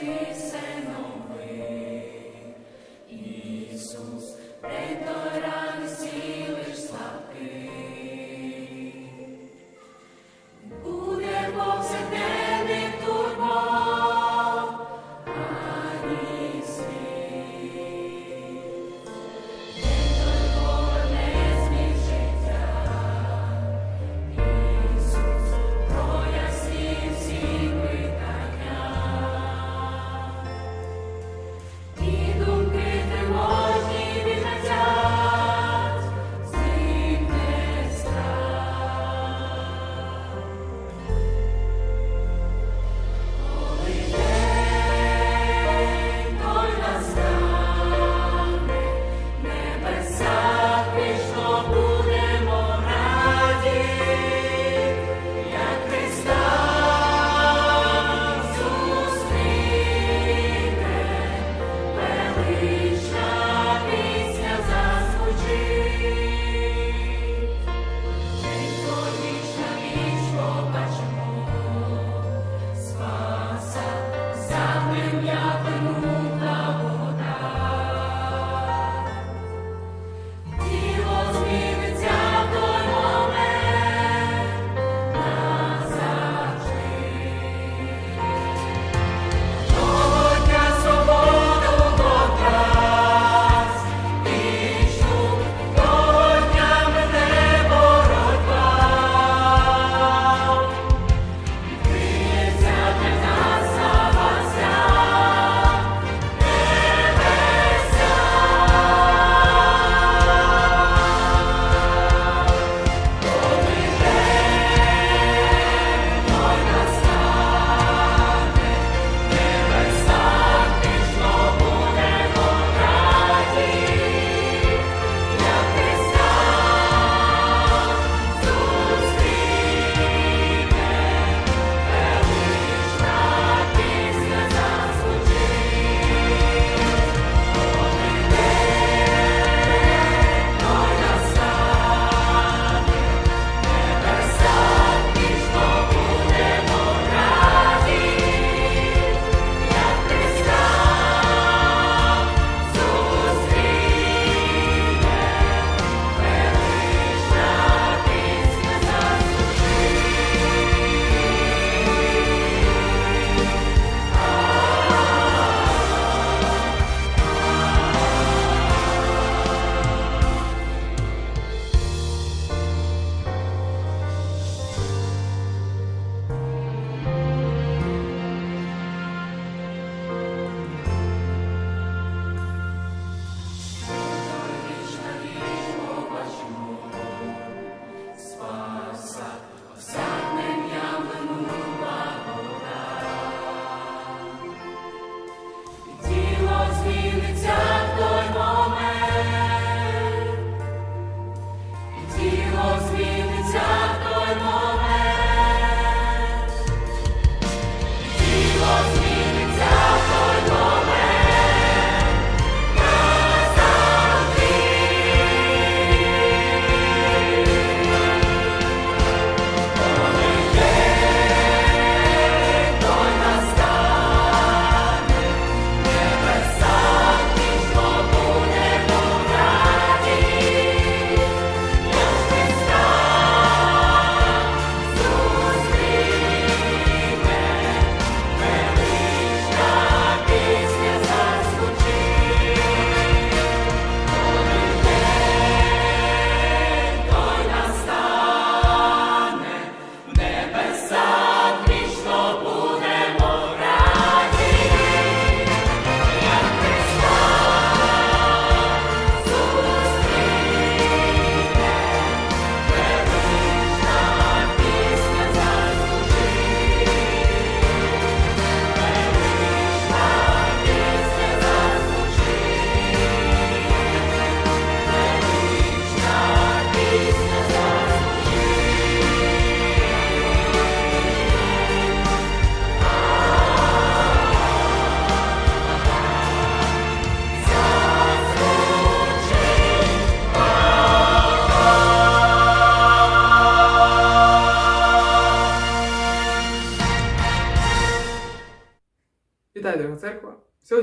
ти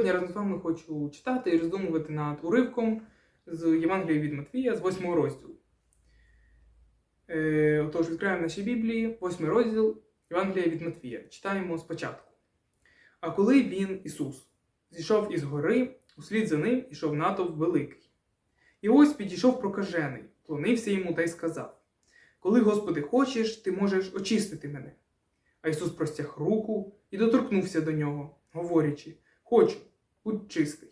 Сьогодні разом з вами хочу читати і роздумувати над уривком з Євангелія від Матвія з 8 розділу. Е, отож, відкриваємо наші Біблії, 8 розділ Євангелія від Матвія. Читаємо спочатку. А коли він, Ісус, зійшов із гори, услід за ним ішов натовп великий. І ось підійшов прокажений, клонився йому та й сказав: Коли, Господи, хочеш, ти можеш очистити мене. А Ісус простяг руку і доторкнувся до нього, говорячи: Хочу, будь чистий.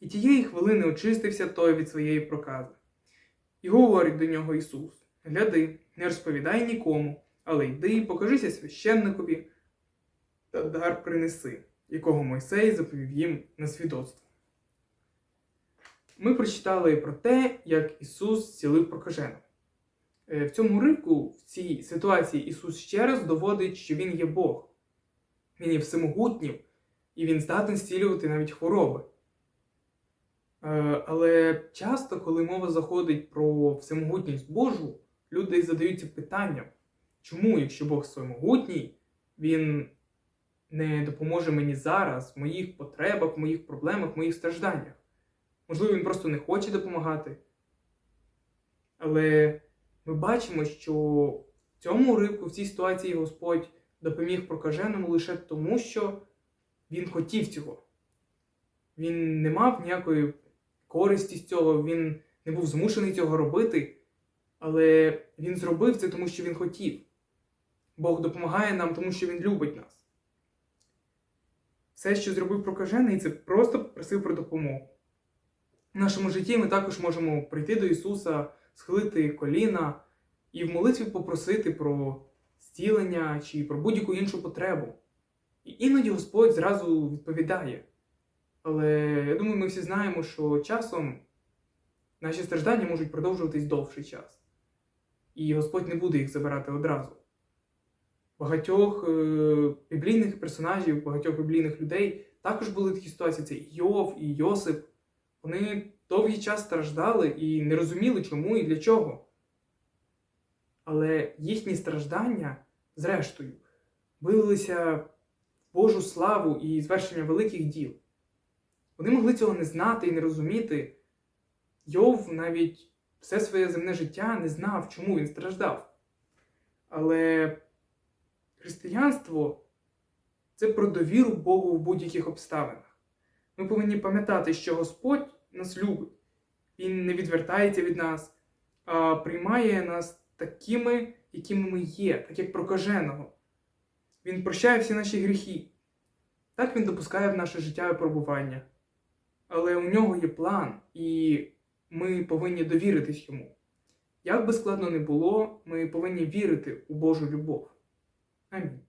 І тієї хвилини очистився той від своєї прокази. І говорить до нього Ісус: Гляди, не розповідай нікому, але йди, покажися священникові та дар принеси, якого Мойсей заповів їм на свідоцтво. Ми прочитали про те, як Ісус зцілив прокаженого. Е, В цьому уривку, в цій ситуації, Ісус ще раз доводить, що Він є Бог. Він є всемогутнім, і Він здатен зцілювати навіть хвороби. Е, Але часто, коли мова заходить про всемогутність Божу, люди задаються питанням, чому, якщо Бог всемогутній, Він не допоможе мені зараз в моїх потребах, в моїх проблемах, в моїх стражданнях. Можливо, він просто не хоче допомагати. Але ми бачимо, що в цьому уривку, в цій ситуації Господь допоміг прокаженому лише тому, що він хотів цього. Він не мав ніякої користі з цього, він не був змушений цього робити, але він зробив це тому, що він хотів. Бог допомагає нам, тому що Він любить нас. Все, що зробив прокажений, це просто просив про допомогу. В нашому житті ми також можемо прийти до Ісуса, схилити коліна і в молитві попросити про зцілення чи про будь-яку іншу потребу. Іноді Господь зразу відповідає. Але я думаю, ми всі знаємо, що часом наші страждання можуть продовжуватись довший час. І Господь не буде їх забирати одразу. Багатьох е, біблійних персонажів, багатьох біблійних людей також були такі ситуації: це і Йов, і Йосип. Вони довгий час страждали і не розуміли, чому і для чого. Але їхні страждання, зрештою, вилилися в Божу славу і звершення великих діл. Вони могли цього не знати і не розуміти. Йов навіть все своє земне життя не знав, чому він страждав. Але християнство це про довіру Богу в будь-яких обставинах. Ми повинні пам'ятати, що Господь нас любить. Він не відвертається від нас, а приймає нас такими, якими ми є, так як прокаженого. Він прощає всі наші гріхи. Так він допускає в наше життя випробування. Але у нього є план, і ми повинні довіритись йому. Як би складно не було, ми повинні вірити у Божу любов. Амінь.